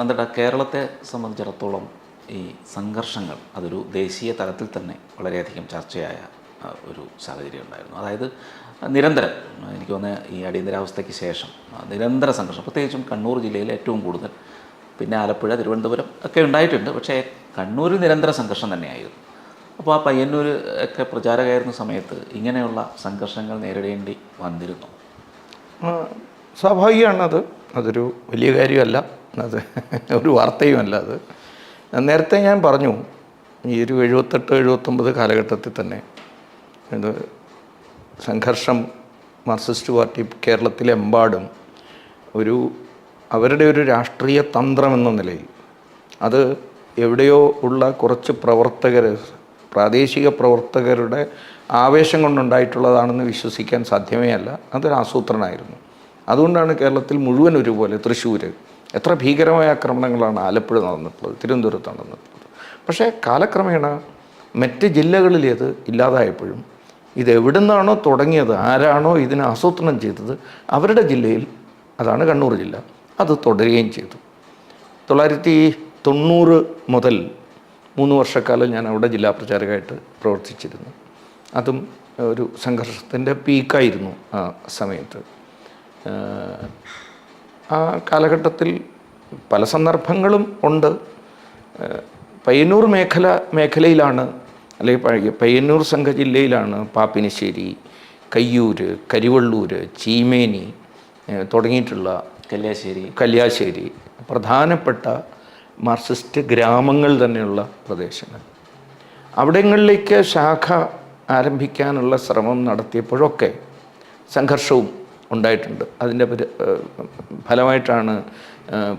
നന്ദട്ട കേരളത്തെ സംബന്ധിച്ചിടത്തോളം ഈ സംഘർഷങ്ങൾ അതൊരു ദേശീയ തലത്തിൽ തന്നെ വളരെയധികം ചർച്ചയായ ഒരു സാഹചര്യം ഉണ്ടായിരുന്നു. അതായത് നിരന്തരം എനിക്ക് തോന്നുന്നത് ഈ അടിയന്തരാവസ്ഥയ്ക്ക് ശേഷം നിരന്തര സംഘർഷം. പ്രത്യേകിച്ചും കണ്ണൂർ ജില്ലയിൽ ഏറ്റവും കൂടുതൽ. പിന്നെ ആലപ്പുഴ തിരുവനന്തപുരം ഒക്കെ ഉണ്ടായിട്ടുണ്ട്. പക്ഷേ കണ്ണൂരിൽ നിരന്തര സംഘർഷം തന്നെയായിരുന്നു. അപ്പോൾ ആ പയ്യന്നൂർ ഒക്കെ പ്രചാരകായിരുന്ന സമയത്ത് ഇങ്ങനെയുള്ള സംഘർഷങ്ങൾ നേരിടേണ്ടി വന്നിരുന്നു. സ്വാഭാവികമാണത്. അതൊരു വലിയ കാര്യമല്ല. അത് ഒരു വാർത്തയുമല്ല അത്. നേരത്തെ ഞാൻ പറഞ്ഞു ഈ ഒരു എഴുപത്തെട്ട് എഴുപത്തൊമ്പത് കാലഘട്ടത്തിൽ തന്നെ ഇത് സംഘർഷം മാർക്സിസ്റ്റ് പാർട്ടി കേരളത്തിലെമ്പാടും ഒരു അവരുടെ ഒരു രാഷ്ട്രീയ തന്ത്രം എന്ന നിലയിൽ അത് എവിടെയോ ഉള്ള കുറച്ച് പ്രവർത്തകർ പ്രാദേശിക പ്രവർത്തകരുടെ ആവേശം കൊണ്ടുണ്ടായിട്ടുള്ളതാണെന്ന് വിശ്വസിക്കാൻ സാധ്യമേ അല്ല അതൊരു ആസൂത്രണമായിരുന്നു. അതുകൊണ്ടാണ് കേരളത്തിൽ മുഴുവൻ ഒരുപോലെ തൃശ്ശൂർ എത്ര ഭീകരമായ ആക്രമണങ്ങളാണ് ആലപ്പുഴ നടന്നിട്ടുള്ളത് തിരുവനന്തപുരത്ത് നടന്നിട്ടുള്ളത്. പക്ഷേ കാലക്രമേണ മറ്റ് ജില്ലകളിലേത് ഇല്ലാതായപ്പോഴും ഇത് എവിടുന്നാണോ തുടങ്ങിയത് ആരാണോ ഇതിനെ ആസൂത്രണം ചെയ്തത് അവരുടെ ജില്ലയിൽ അതാണ് കണ്ണൂർ ജില്ല അത് തുടരുകയും ചെയ്തു. തൊള്ളായിരത്തി തൊണ്ണൂറ് മുതൽ മൂന്ന് വർഷക്കാലം ഞാൻ അവിടെ ജില്ലാ പ്രചാരകമായിട്ട് പ്രവർത്തിച്ചിരുന്നു. അതും ഒരു സംഘർഷത്തിന്റെ പീക്കായിരുന്നു ആ സമയത്ത്. ആ കാലഘട്ടത്തിൽ പല സന്ദർഭങ്ങളും ഉണ്ട്. പയ്യന്നൂർ മേഖല മേഖലയിലാണ് അല്ലെങ്കിൽ പഴയ പയ്യന്നൂർ സംഘ ജില്ലയിലാണ് പാപ്പിനിശ്ശേരി കയ്യൂർ കരിവള്ളൂർ ചീമേനി തുടങ്ങിയിട്ടുള്ള കല്യാശ്ശേരി. കല്യാശ്ശേരി പ്രധാനപ്പെട്ട മാർക്സിസ്റ്റ് ഗ്രാമങ്ങൾ തന്നെയുള്ള പ്രദേശങ്ങൾ. അവിടങ്ങളിലേക്ക് ശാഖ ആരംഭിക്കാനുള്ള ശ്രമം നടത്തിയപ്പോഴൊക്കെ സംഘർഷവും ഉണ്ടായിട്ടുണ്ട്. അതിന്റെ ഫലമായിട്ടാണ്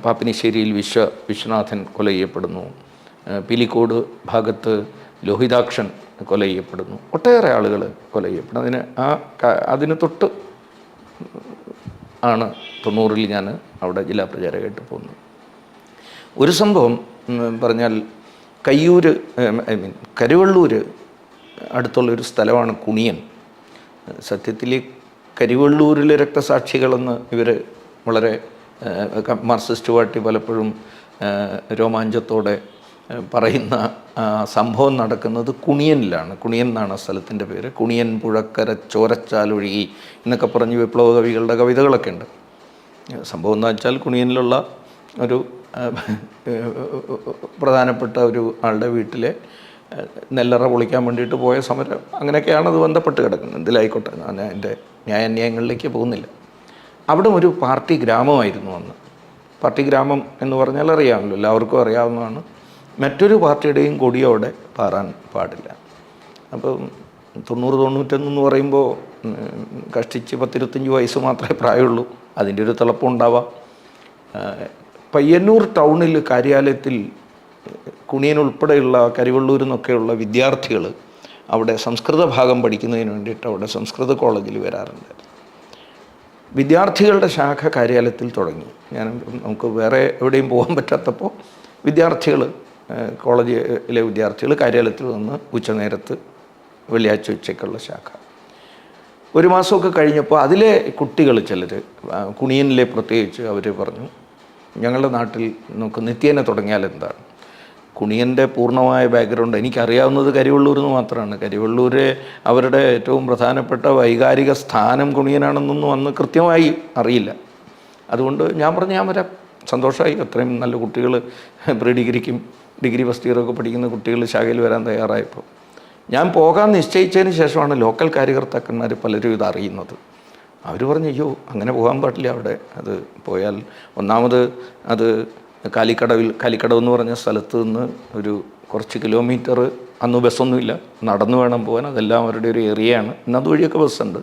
പാപ്പിനിശ്ശേരിയിൽ വിശ്വ വിശ്വനാഥൻ കൊല ചെയ്യപ്പെടുന്നു. പിലിക്കോട് ഭാഗത്ത് ലോഹിതാക്ഷൻ കൊല ചെയ്യപ്പെടുന്നു. ഒട്ടേറെ ആളുകൾ കൊല ചെയ്യപ്പെടുന്നു. അതിന് ആ അതിന് തൊട്ട് ആണ് തൊണ്ണൂറിൽ ഞാൻ അവിടെ ജില്ലാ പ്രചാരകമായിട്ട് പോകുന്നത്. ഒരു സംഭവം പറഞ്ഞാൽ കയ്യൂർ ഐ മീൻ കരുവള്ളൂർ അടുത്തുള്ള ഒരു സ്ഥലമാണ് കുണിയൻ. സത്യത്തിൽ കരിവള്ളൂരിലെ രക്തസാക്ഷികളെന്ന് ഇവർ വളരെ മാർസിസ്റ്റ് പാർട്ടി പലപ്പോഴും രോമാഞ്ചത്തോടെ പറയുന്ന സംഭവം നടക്കുന്നത് കുണിയനിലാണ് കുണിയൻ എന്നാണ് സ്ഥലത്തിന്റെ പേര് കുണിയൻ പുഴക്കര ചോരച്ചാലൊഴുകി എന്നൊക്കെ പറഞ്ഞ് വിപ്ലവ കവികളുടെ കവിതകളൊക്കെ ഉണ്ട് സംഭവം എന്ന് വെച്ചാൽ കുണിയനിലുള്ള ഒരു പ്രധാനപ്പെട്ട ഒരു ആളുടെ വീട്ടിലെ നെല്ലറ പൊളിക്കാൻ വേണ്ടിയിട്ട് പോയ സമരം. അങ്ങനെയൊക്കെയാണ് അത് ബന്ധപ്പെട്ട് കിടക്കുന്നത്. എന്തിലായിക്കോട്ടെ ഞാൻ എന്റെ ന്യായാന്യായങ്ങളിലേക്ക് പോകുന്നില്ല. അവിടെ ഒരു പാർട്ടി ഗ്രാമമായിരുന്നു അന്ന്. പാർട്ടി ഗ്രാമം എന്ന് പറഞ്ഞാൽ അറിയാമല്ലോ എല്ലാവർക്കും അറിയാവുന്നതാണ്. മറ്റൊരു പാർട്ടിയുടെയും കൊടിയോടെ പാറാൻ പാടില്ല. അപ്പം തൊണ്ണൂറ് തൊണ്ണൂറ്റൊന്നെന്ന് പറയുമ്പോൾ കഷ്ടിച്ച് പത്തിരുപത്തഞ്ച് വയസ്സ് മാത്രമേ പ്രായമുള്ളൂ. അതിന്റെ ഒരു തിളപ്പുണ്ടാവാം ഉണ്ടാവാം. പയ്യന്നൂർ ടൗണിൽ കാര്യാലയത്തിൽ കുണിയൻ ഉൾപ്പെടെയുള്ള കരിവള്ളൂരിൽ നിന്നൊക്കെയുള്ള വിദ്യാർത്ഥികൾ അവിടെ സംസ്കൃത ഭാഗം പഠിക്കുന്നതിന് വേണ്ടിയിട്ട് അവിടെ സംസ്കൃത കോളേജിൽ വരാറുണ്ട്. വിദ്യാർത്ഥികളുടെ ശാഖ കാര്യാലയത്തിൽ തുടങ്ങി. ഞാൻ നമുക്ക് വേറെ എവിടെയും പോകാൻ പറ്റാത്തപ്പോൾ വിദ്യാർത്ഥികൾ കോളേജിലെ വിദ്യാർത്ഥികൾ കാര്യാലയത്തിൽ നിന്ന് ഉച്ചനേരത്ത് വെള്ളിയാഴ്ച ഉച്ചയ്ക്കുള്ള ശാഖ. ഒരു മാസമൊക്കെ കഴിഞ്ഞപ്പോൾ അതിലെ കുട്ടികൾ ചിലർ കുണിയനിലെ പ്രത്യേകിച്ച് അവർ പറഞ്ഞു ഞങ്ങളുടെ നാട്ടിൽ നമുക്ക് നിത്യേന തുടങ്ങിയാൽ എന്താണ്? കുണിയന്റെ പൂർണമായ ബാക്ക്ഗ്രൗണ്ട് എനിക്കറിയാവുന്നത് കരിവള്ളൂർ എന്ന് മാത്രമാണ്. കരിവള്ളൂരെ അവരുടെ ഏറ്റവും പ്രധാനപ്പെട്ട വൈകാരിക സ്ഥാനം കുണിയനാണെന്നൊന്നും അന്ന് കൃത്യമായി അറിയില്ല. അതുകൊണ്ട് ഞാൻ പറഞ്ഞു ഞാൻ വരാം. സന്തോഷമായി അത്രയും നല്ല കുട്ടികൾ പ്രീ ഡിഗ്രിക്കും ഡിഗ്രി ഫസ്റ്റ് ഇയറൊക്കെ പഠിക്കുന്ന കുട്ടികൾ ശാഖയിൽ വരാൻ തയ്യാറായപ്പോൾ ഞാൻ പോകാൻ നിശ്ചയിച്ചതിന് ശേഷമാണ് ലോക്കൽ കാര്യകർത്താക്കന്മാർ പലരും ഇത് അറിയുന്നത്. അവർ പറഞ്ഞു അയ്യോ അങ്ങനെ പോകാൻ പാടില്ല അവിടെ. അത് പോയാൽ ഒന്നാമത് അത് കാലിക്കടവിൽ കാലിക്കടവ് എന്ന് പറഞ്ഞ സ്ഥലത്ത് നിന്ന് ഒരു കുറച്ച് കിലോമീറ്റർ അന്ന് ബസ്സൊന്നുമില്ല നടന്നു വേണം പോകാൻ. അതെല്ലാം അവരുടെ ഒരു ഏരിയയാണ് ഇന്ന് അതുവഴിയൊക്കെ ബസ്സുണ്ട്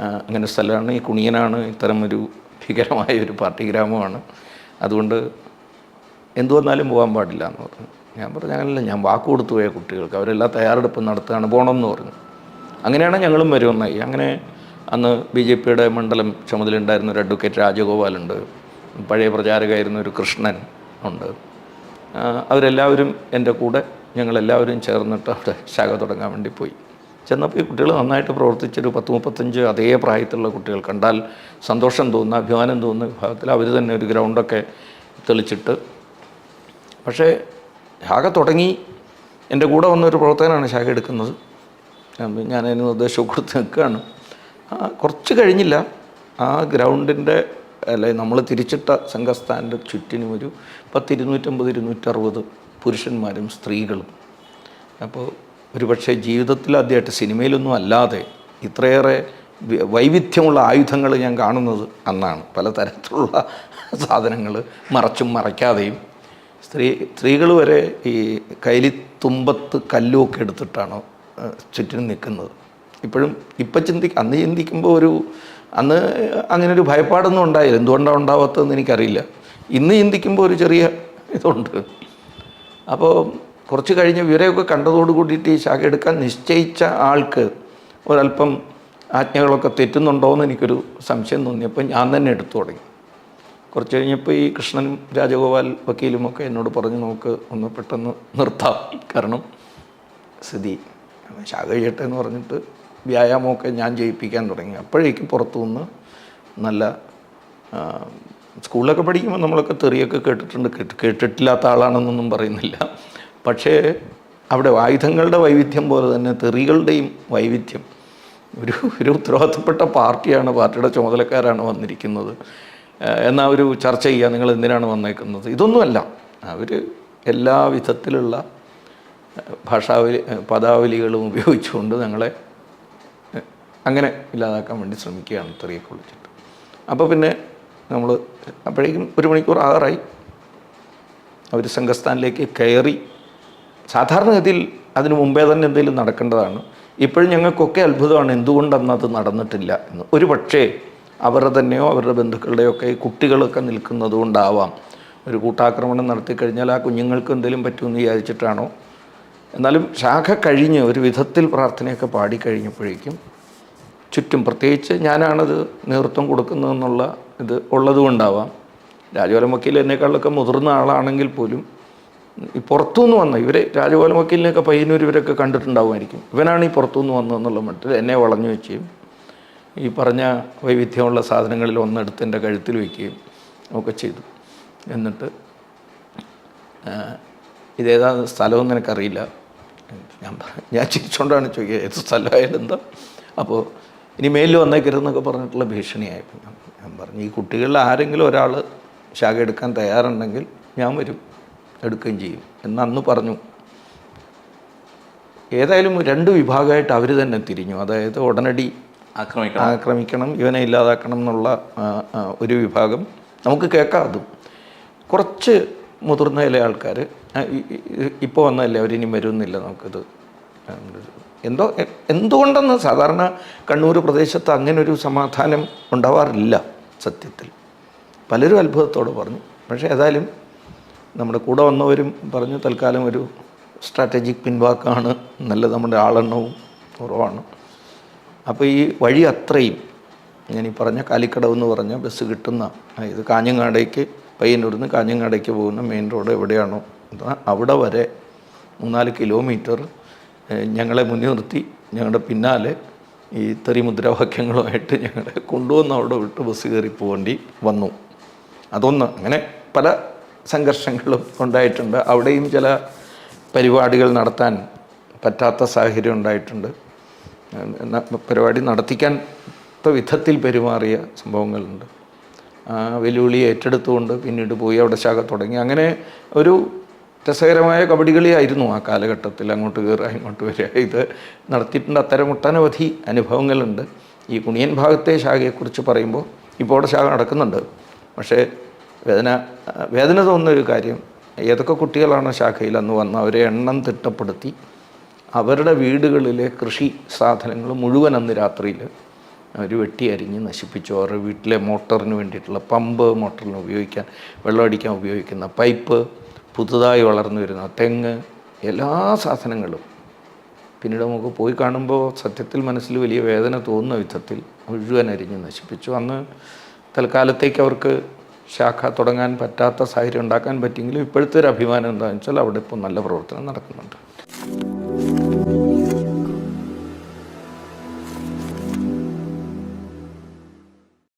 അങ്ങനെ സ്ഥലമാണ്. ഈ കുണിയനാണ് ഇത്തരം ഒരു ഭീകരമായ ഒരു പാർട്ടി ഗ്രാമമാണ്. അതുകൊണ്ട് എന്തു വന്നാലും പോകാൻ പാടില്ല എന്ന് പറഞ്ഞു. ഞാൻ പറഞ്ഞു അങ്ങനല്ല ഞാൻ വാക്ക് കൊടുത്തു പോയ കുട്ടികൾക്ക്. അവരെല്ലാം തയ്യാറെടുപ്പ് നടത്തുകയാണ്. പോകണം എന്ന് പറഞ്ഞു. അങ്ങനെയാണ് ഞങ്ങളും വരുമെന്നായി അങ്ങനെ അന്ന് ബി ജെ പിയുടെ മണ്ഡലം ചുമതലയുണ്ടായിരുന്ന ഒരു അഡ്വക്കേറ്റ് രാജഗോപാലുണ്ട്. പഴയ പ്രചാരകായിരുന്ന ഒരു കൃഷ്ണൻ ഉണ്ട്. അവരെല്ലാവരും എന്റെ കൂടെ ഞങ്ങളെല്ലാവരും ചേർന്നിട്ട് അവിടെ ശാഖ തുടങ്ങാൻ വേണ്ടി പോയി. ചെന്നപ്പോൾ ഈ കുട്ടികൾ നന്നായിട്ട് പ്രവർത്തിച്ചൊരു പത്ത് മുപ്പത്തഞ്ച് അതേ പ്രായത്തിലുള്ള കുട്ടികൾ കണ്ടാൽ സന്തോഷം തോന്നുന്ന അഭിമാനം തോന്നുന്ന. വിഭാഗത്തിൽ അവർ തന്നെ ഒരു ഗ്രൗണ്ടൊക്കെ തെളിച്ചിട്ട്. പക്ഷേ ശാഖ തുടങ്ങി. എന്റെ കൂടെ വന്നൊരു പ്രവർത്തകനാണ് ശാഖ എടുക്കുന്നത്. ഞാൻ അതിന് നിർദ്ദേശം കൊടുത്ത് നിൽക്കുകയാണ്. കുറച്ച് കഴിഞ്ഞില്ല. ആ ഗ്രൗണ്ടിന്റെ അല്ലെ നമ്മൾ തിരിച്ചിട്ട സംഘസ്ഥാന്റെ ചുറ്റിനും ഒരു പത്ത് ഇരുന്നൂറ്റമ്പത് ഇരുന്നൂറ്ററുപത് പുരുഷന്മാരും സ്ത്രീകളും. അപ്പോൾ ഒരുപക്ഷെ ജീവിതത്തിൽ ആദ്യമായിട്ട് സിനിമയിലൊന്നും അല്ലാതെ ഇത്രയേറെ വൈവിധ്യമുള്ള ആയുധങ്ങൾ ഞാൻ കാണുന്നത് അന്നാണ്. പലതരത്തിലുള്ള സാധനങ്ങൾ മറച്ചും മറയ്ക്കാതെയും. സ്ത്രീ സ്ത്രീകൾ വരെ ഈ കൈലി തുമ്പത്ത് കല്ലുമൊക്കെ എടുത്തിട്ടാണ് ചുറ്റിനും നിൽക്കുന്നത്. ഇപ്പോഴും ഇപ്പം ചിന്തി അന്ന് ചിന്തിക്കുമ്പോൾ ഒരു അന്ന് അങ്ങനെ ഒരു ഭയപ്പാടൊന്നും ഉണ്ടായില്ല. എന്തുകൊണ്ടാണ് ഉണ്ടാവാത്തതെന്ന് എനിക്കറിയില്ല. ഇന്ന് ചിന്തിക്കുമ്പോൾ ഒരു ചെറിയ ഇതുണ്ട്. അപ്പോൾ കുറച്ച് കഴിഞ്ഞ് ഇവരെയൊക്കെ കണ്ടതോട് കൂടിയിട്ട് ഈ ശാഖ എടുക്കാൻ നിശ്ചയിച്ച ആൾക്ക് ഒരല്പം ആജ്ഞകളൊക്കെ തെറ്റുന്നുണ്ടോ എന്ന് എനിക്കൊരു സംശയം തോന്നിയപ്പോൾ ഞാൻ തന്നെ എടുത്തു തുടങ്ങി. കുറച്ച് കഴിഞ്ഞപ്പോൾ ഈ കൃഷ്ണനും രാജഗോപാൽ വക്കീലും ഒക്കെ എന്നോട് പറഞ്ഞു നമുക്ക് ഒന്ന് പെട്ടെന്ന് നിർത്താം. കാരണം സ്ഥിതി ശാഖ ചെയ്യട്ടെ എന്ന് പറഞ്ഞിട്ട് വ്യായാമമൊക്കെ ഞാൻ ചെയ്യിപ്പിക്കാൻ തുടങ്ങി. അപ്പോഴേക്കും പുറത്തുനിന്ന് നല്ല സ്കൂളിലൊക്കെ പഠിക്കുമ്പോൾ നമ്മളൊക്കെ തെറിയൊക്കെ കേട്ടിട്ടുണ്ട്. കേട്ട് കേട്ടിട്ടില്ലാത്ത ആളാണെന്നൊന്നും പറയുന്നില്ല. പക്ഷേ അവിടെ ആയുധങ്ങളുടെ വൈവിധ്യം പോലെ തന്നെ തെറികളുടെയും വൈവിധ്യം ഒരു ഒരു ഉത്തരവാദിത്തപ്പെട്ട പാർട്ടിയാണ് പാർട്ടിയുടെ ചുമതലക്കാരാണ് വന്നിരിക്കുന്നത്. എന്നാൽ എന്നാ ഒരു ചർച്ച ചെയ്യുക നിങ്ങൾ എന്തിനാണ് വന്നേക്കുന്നത്? ഇതൊന്നുമല്ല. അവർ എല്ലാ വിധത്തിലുള്ള ഭാഷാവലി പദാവലികളും ഉപയോഗിച്ചുകൊണ്ട് ഞങ്ങളെ അങ്ങനെ ഇല്ലാതാക്കാൻ വേണ്ടി ശ്രമിക്കുകയാണ് ഇത്രയൊക്കെ വിളിച്ചിട്ട് അപ്പോൾ പിന്നെ നമ്മൾ അപ്പോഴേക്കും ഒരു മണിക്കൂർ ആറായി. അവർ സംഘസ്ഥാനിലേക്ക് കയറി. സാധാരണഗതിയിൽ അതിനു മുമ്പേ തന്നെ എന്തെങ്കിലും നടക്കേണ്ടതാണ്. ഇപ്പോഴും ഞങ്ങൾക്കൊക്കെ അത്ഭുതമാണ് എന്തുകൊണ്ടന്ന് അത് നടന്നിട്ടില്ല എന്ന്. ഒരു പക്ഷേ അവരുടെ തന്നെയോ അവരുടെ ബന്ധുക്കളുടെയോ ഒക്കെ കുട്ടികളൊക്കെ നിൽക്കുന്നത് കൊണ്ടാവാം ഒരു കൂട്ടാക്രമണം നടത്തി കഴിഞ്ഞാൽ ആ കുഞ്ഞുങ്ങൾക്ക് എന്തെങ്കിലും പറ്റുമെന്ന് വിചാരിച്ചിട്ടാണോ? എന്നാലും ശാഖ കഴിഞ്ഞ് ഒരു വിധത്തിൽ പ്രാർത്ഥനയൊക്കെ പാടിക്കഴിഞ്ഞപ്പോഴേക്കും ചുറ്റും പ്രത്യേകിച്ച് ഞാനാണത് നേതൃത്വം കൊടുക്കുന്നതെന്നുള്ള ഇത് ഉള്ളതുകൊണ്ടാവാം. രാജകോലം വക്കീൽ എന്നെക്കാളൊക്കെ മുതിർന്ന ആളാണെങ്കിൽ പോലും ഈ പുറത്തുനിന്ന് വന്ന ഇവരെ രാജകോലം വക്കീലിനെയൊക്കെ പയ്യന്നൂർ ഇവരൊക്കെ കണ്ടിട്ടുണ്ടാവുമായിരിക്കും. ഇവനാണ് ഈ പുറത്തുനിന്ന് വന്നതെന്നുള്ള മട്ടിൽ എന്നെ വളഞ്ഞു വെക്കുകയും ഈ പറഞ്ഞ വൈവിധ്യമുള്ള സാധനങ്ങളിൽ ഒന്നെടുത്ത് എന്റെ കഴുത്തിൽ വയ്ക്കുകയും ഒക്കെ ചെയ്തു. എന്നിട്ട് ഇതേതാ സ്ഥലമൊന്നും എനിക്കറിയില്ല. ഞാൻ ഞാൻ ചിരിച്ചുകൊണ്ടാണ് ചോദിക്കുക ഏത് സ്ഥലമായാലും എന്താ? അപ്പോൾ ഇനി മേലിൽ വന്നേക്കരുതെന്നൊക്കെ പറഞ്ഞിട്ടുള്ള ഭീഷണിയായപ്പോൾ ഞാൻ പറഞ്ഞു ഈ കുട്ടികളിൽ ആരെങ്കിലും ഒരാൾ ശാഖ എടുക്കാൻ തയ്യാറുണ്ടെങ്കിൽ ഞാൻ വരും എടുക്കുകയും ചെയ്യും. എന്ന് അന്ന് പറഞ്ഞു. ഏതായാലും രണ്ട് വിഭാഗമായിട്ട് അവർ തന്നെ തിരിഞ്ഞു. അതായത് ഉടനടി ആക്രമിക്കണം. ആക്രമിക്കണം ഇവനെ ഇല്ലാതാക്കണം എന്നുള്ള ഒരു വിഭാഗം. നമുക്ക് കേൾക്കാം അതും. കുറച്ച് മുതിർന്ന ചില ആൾക്കാർ ഇപ്പോൾ വന്നതല്ലേ അവരിനി വരുന്നില്ല നമുക്കിത് എന്തോ എന്തുകൊണ്ടെന്ന് സാധാരണ കണ്ണൂർ പ്രദേശത്ത് അങ്ങനെ ഒരു സമാധാനം ഉണ്ടാവാറില്ല സത്യത്തിൽ. പലരും അത്ഭുതത്തോട് പറഞ്ഞു. പക്ഷേ ഏതായാലും നമ്മുടെ കൂടെ വന്നവരും പറഞ്ഞു തൽക്കാലം ഒരു സ്ട്രാറ്റജിക് പിൻവാക്കാണ്. നല്ല നമ്മുടെ ആളെണ്ണവും കുറവാണ്. അപ്പോൾ ഈ വഴി അത്രയും ഞാൻ പറഞ്ഞ കാലിക്കടവ് എന്ന് പറഞ്ഞ ബസ് കിട്ടുന്ന ഇത് കാഞ്ഞങ്ങാടേക്ക് പയ്യന്നൂർന്ന് കാഞ്ഞങ്ങാടേക്ക് പോകുന്ന മെയിൻ റോഡ് എവിടെയാണോ അവിടെ വരെ മൂന്നാൽ കിലോമീറ്റർ ഞങ്ങളെ മുന്നിൽ നിർത്തി. ഞങ്ങളുടെ പിന്നാലെ ഈ തെറി മുദ്രാവാക്യങ്ങളുമായിട്ട് ഞങ്ങളെ കൊണ്ടുവന്ന് അവിടെ വിട്ട് ബസ് കയറി പോകേണ്ടി വന്നു. അതൊന്ന് അങ്ങനെ പല സംഘർഷങ്ങളും ഉണ്ടായിട്ടുണ്ട്. അവിടെയും ചില പരിപാടികൾ നടത്താൻ പറ്റാത്ത സാഹചര്യം ഉണ്ടായിട്ടുണ്ട്. പരിപാടി നടത്തിക്കാൻ വിധത്തിൽ പെരുമാറിയ സംഭവങ്ങളുണ്ട്. ആ വെല്ലുവിളി ഏറ്റെടുത്തുകൊണ്ട് പിന്നീട് പോയി അവിടെ ശാഖ തുടങ്ങി. അങ്ങനെ ഒരു രസകരമായ കബഡി കളിയായിരുന്നു ആ കാലഘട്ടത്തിൽ അങ്ങോട്ട് കയറുക ഇങ്ങോട്ട് വരിക. ഇത് നടത്തിയിട്ടുണ്ട് അത്തരം ഒട്ടനവധി അനുഭവങ്ങളുണ്ട്. ഈ കുണിയൻ ഭാഗത്തെ ശാഖയെക്കുറിച്ച് പറയുമ്പോൾ ഇപ്പോൾ അവിടെ ശാഖ നടക്കുന്നുണ്ട്. പക്ഷേ വേദന വേദന തോന്നുന്ന ഒരു കാര്യം ഏതൊക്കെ കുട്ടികളാണ് ശാഖയിൽ അന്ന് വന്ന് അവരെ എണ്ണം തിട്ടപ്പെടുത്തി അവരുടെ വീടുകളിലെ കൃഷി സാധനങ്ങൾ മുഴുവൻ അന്ന് രാത്രിയിൽ അവർ വെട്ടി അരിഞ്ഞ് നശിപ്പിച്ചു. അവരുടെ വീട്ടിലെ മോട്ടറിന് വേണ്ടിയിട്ടുള്ള പമ്പ് മോട്ടറിന് ഉപയോഗിക്കാൻ വെള്ളമടിക്കാൻ ഉപയോഗിക്കുന്ന പൈപ്പ് പുതുതായി വളർന്നു വരുന്ന തെങ്ങ് എല്ലാ സാധനങ്ങളും. പിന്നീട് നമുക്ക് പോയി കാണുമ്പോൾ സത്യത്തിൽ മനസ്സിൽ വലിയ വേദന തോന്നുന്ന വിധത്തിൽ മുഴുവൻ അരിഞ്ഞ് നശിപ്പിച്ചു. അന്ന് തൽക്കാലത്തേക്ക് അവർക്ക് ശാഖ തുടങ്ങാൻ പറ്റാത്ത സാഹചര്യം ഉണ്ടാക്കാൻ പറ്റിയെങ്കിലും ഇപ്പോഴത്തെ ഒരു അഭിമാനം എന്താണെന്ന് വെച്ചാൽ അവിടെ ഇപ്പോൾ നല്ല പ്രവർത്തനം നടക്കുന്നുണ്ട്.